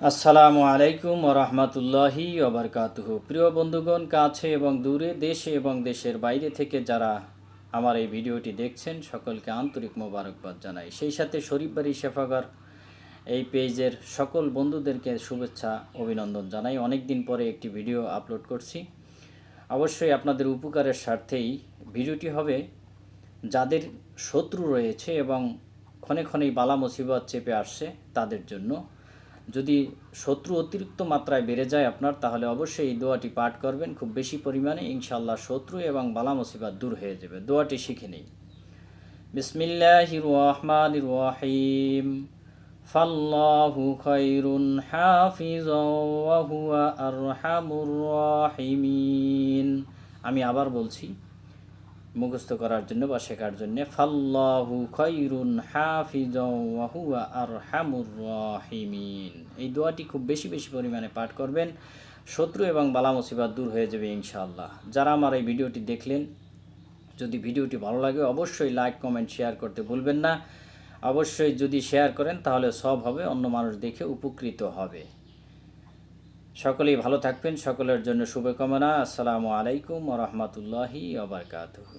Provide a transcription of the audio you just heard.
আসসালামু আলাইকুম রহমতুল্লাহি ওবরকাতুহু প্রিয় বন্ধুগণ, কাছে এবং দূরে, দেশে এবং দেশের বাইরে থেকে যারা আমার এই ভিডিওটি দেখছেন, সকলকে আন্তরিক মোবারকবাদ জানাই। সেই সাথে শরীফবাড়ি শেফাগর এই পেজের সকল বন্ধুদেরকে শুভেচ্ছা, অভিনন্দন জানাই। অনেক দিন পরে একটি ভিডিও আপলোড করছি। অবশ্যই আপনাদের উপকারের স্বার্থেই ভিডিওটি হবে। যাদের শত্রু রয়েছে এবং ক্ষণে ক্ষণেই বালা মুসিবত চেপে আসছে, তাদের জন্য যদি শত্রু অতিরিক্ত মাত্রায় বেড়ে যায় আপনার, তাহলে অবশ্যই এই দোয়াটি পাঠ করবেন। খুব বেশি পরিমাণে ইনশাল্লাহ শত্রু এবং বালা মুসিবত দূর হয়ে যাবে। দোয়াটি শিখে নেই। বিসমিল্লাহির রহমানির রহিম। ফাল্লাহু খায়রুন হাফিজাও ওয়া হুয়া আরহামুর রাহিমিন। আমি আবার বলছি মুখস্থ করার জন্য বা শেখার জন্য, ফাল্লাহু খৈরুন হাফিজুয়া আর হামুর রাহিমিন। এই দোয়াটি খুব বেশি বেশি পরিমাণে পাঠ করবেন, শত্রু এবং বালা মুসিবাত দূর হয়ে যাবে ইনশাআল্লাহ। যারা আমার এই ভিডিওটি দেখলেন, যদি ভিডিওটি ভালো লাগে অবশ্যই লাইক, কমেন্ট, শেয়ার করতে ভুলবেন না। অবশ্যই যদি শেয়ার করেন তাহলে সব হবে, অন্য মানুষ দেখে উপকৃত হবে। সকলেই ভালো থাকবেন সকলের জন্য শুভকামনা। আসসালামু আলাইকুম রহমতুল্লাহি আবরকাতহু